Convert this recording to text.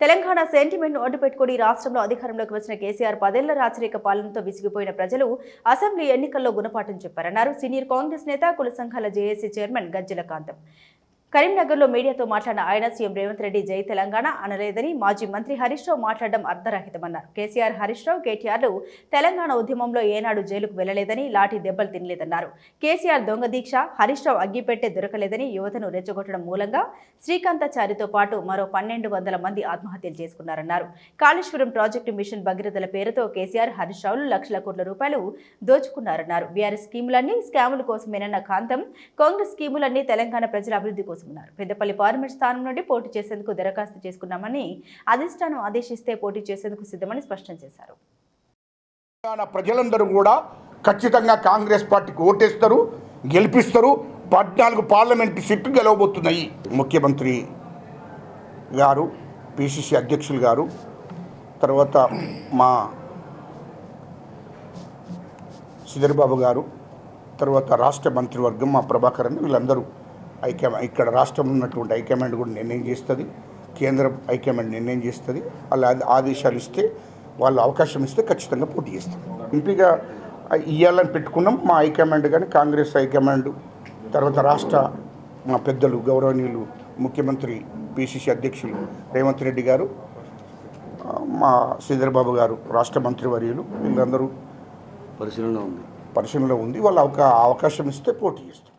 తెలంగాణ సెంటిమెంట్ను అడ్డుపెట్టుకుని రాష్ట్రంలో అధికారంలోకి వచ్చిన కేసీఆర్ పదేళ్ళ రాచరిక పాలనతో విసిగిపోయిన ప్రజలు అసెంబ్లీ ఎన్నికల్లో గుణపాఠం చెప్పారన్నారు. సీనియర్ కాంగ్రెస్ నేత కుల సంఘాల జేఏసీ చైర్మన్ గజ్జల కాంతం. కరీంనగర్లో మీడియాతో మాట్లాడిన ఆయన సీఎం రేవంత్ రెడ్డి జై తెలంగాణ అనలేదని మాజీ మంత్రి హరీష్ రావు మాట్లాడడం అర్ధరహితమన్నారు. కేసీఆర్ హరీష్ రావు కేటీఆర్లు తెలంగాణ ఉద్యమంలో ఏనాడు జైలుకు వెళ్ళలేదని లాఠీ దెబ్బలు తినలేదన్నారు. కేసీఆర్ దొంగ దీక్ష హరీష్ రావు అగ్గిపెట్టే దొరకలేదని యువతను రెచ్చగొట్టడం మూలంగా శ్రీకాంతాచారితో పాటు మరో పన్నెండు వందల మంది ఆత్మహత్యలు చేసుకున్నారన్నారు. కాళేశ్వరం ప్రాజెక్టు మిషన్ భగీరథల పేరుతో కేసీఆర్ హరీష్ రావులు లక్షల కోట్ల రూపాయలు దోచుకున్నారన్నారు. బీఆర్ఎస్ స్కీములన్నీ స్కాముల కోసమేనన్న కాంతం కాంగ్రెస్ స్కీములన్నీ తెలంగాణ ప్రజల అభివృద్ధి కోసమన్నారు పెద్దపల్లి పార్లమెంట్ స్థానం నుండి పోటీ చేసేందుకు దరఖాస్తు చేసుకున్నామని అధిష్టానం ఆదేశిస్తే పోటీ చేసేందుకు సిద్ధమని స్పష్టం చేశారు. తెలంగాణ ప్రజలందరూ కూడా ఖచ్చితంగా కాంగ్రెస్ పార్టీకి ఓటేస్తారు గెలిపిస్తారు. పద్నాలుగు పార్లమెంటు సీట్లు గెలవబోతున్నాయి. ముఖ్యమంత్రి గారు పిసిసి అధ్యక్షులు గారు తర్వాత మా శ్రీధర్బాబు గారు తర్వాత రాష్ట్ర మంత్రివర్గం మా ప్రభాకర్ అని వీళ్ళందరూ ఐక్య ఇక్కడ రాష్ట్రంలో ఉన్నటువంటి హైకమాండ్ కూడా నిర్ణయం చేస్తుంది. కేంద్ర హైకమాండ్ నిర్ణయం చేస్తుంది. వాళ్ళ ఆద- ఆదేశాలు ఇస్తే వాళ్ళు అవకాశం ఇస్తే ఖచ్చితంగా పోటీ చేస్తాం ఎంపీగా ఇవ్వాలని పెట్టుకున్నాం మా హైకమాండ్ కానీ కాంగ్రెస్ హైకమాండ్ తర్వాత రాష్ట్ర మా పెద్దలు గౌరవనీయులు ముఖ్యమంత్రి పిసిసి అధ్యక్షులు రేవంత్ రెడ్డి గారు మా శ్రీధర్బాబు గారు రాష్ట్ర మంత్రివర్యులు వీళ్ళందరూ పరిశీలన ఉంది. పరిశీలనలో ఉంది. వాళ్ళు అవకా అవకాశం ఇస్తే పోటీ చేస్తాం